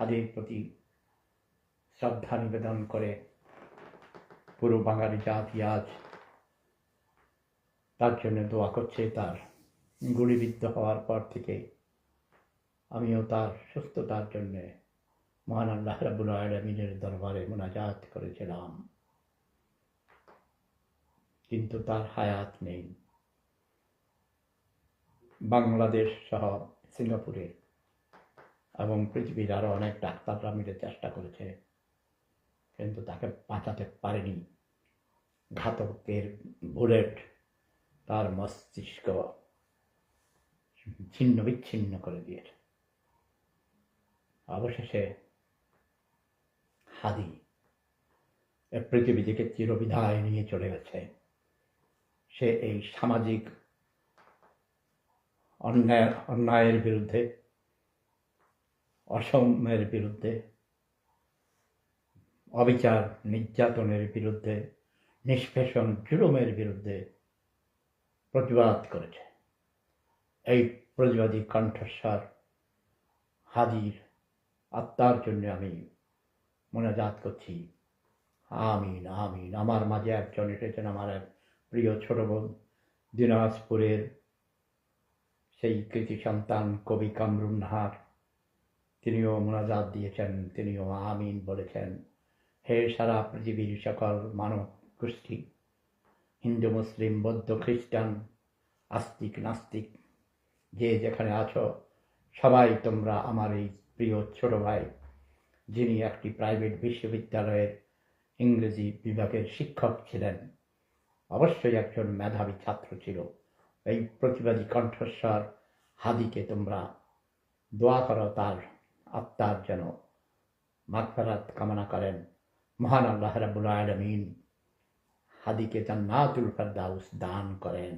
হাদির প্রতি শ্রদ্ধা নিবেদন করে পুরো বাঙালি জাতি আজ তার জন্য দোয়া করছে, তার গুলিবিদ্ধ হওয়ার পর থেকে আমিও তার সুস্থতার জন্যে মহান আল্লাহ রাবুল আলমিনের দরবারে মোনাজাত করেছিলাম। কিন্তু তার হায়াত নেই। বাংলাদেশ সহ সিঙ্গাপুরে এবং পৃথিবীর আরও অনেক ডাক্তাররা মিলে চেষ্টা করেছে, কিন্তু তাকে বাঁচাতে পারেনি। ঘাতকের বুলেট তার মস্তিষ্ক ছিন্ন বিচ্ছিন্ন করে দিয়েছে। অবশেষে হাদি পৃথিবী থেকে চিরবিদায় নিয়ে চলে গেছে। সে এই সামাজিক অন্যায়, অন্যায়ের বিরুদ্ধে অসম্যের বিরুদ্ধে অবিচার নির্যাতনের বিরুদ্ধে নিষ্পেষণ জুলুমের বিরুদ্ধে প্রতিবাদ করেছে এই প্রতিবাদী কণ্ঠস্বর হাজির আত্মার জন্য আমি মোনাজাত করছি আমিন আমিন আমার মাঝে একজন এসেছেন আমার এক প্রিয় ছোট বোন দিনাজপুরের সেই কৃতি সন্তান কবি কামরুন নাহার তিনিও মোনাজাত দিয়েছেন, তিনিও আমিন বলেছেন। হে সারা পৃথিবীর সকল মানব গোষ্ঠী হিন্দু, মুসলিম, বৌদ্ধ, খ্রিস্টান, আস্তিক, নাস্তিক, যে যেখানে আছো, সবাই তোমরা আমার এই প্রিয় ছোট ভাই, যিনি একটি প্রাইভেট বিশ্ববিদ্যালয়ের ইংরেজি বিভাগের শিক্ষক ছিলেন, অবশ্যই একজন মেধাবী ছাত্র ছিল। এই প্রতিবাদী কণ্ঠস্বর হাদিকে তোমরা দোয়া করো তার আত্মার যেন মাগফেরাত কামনা করেন মহান আল্লাহ রাবুল আলমিন। হাদিকে জান্নাতুল ফেরদাউস দান করেন।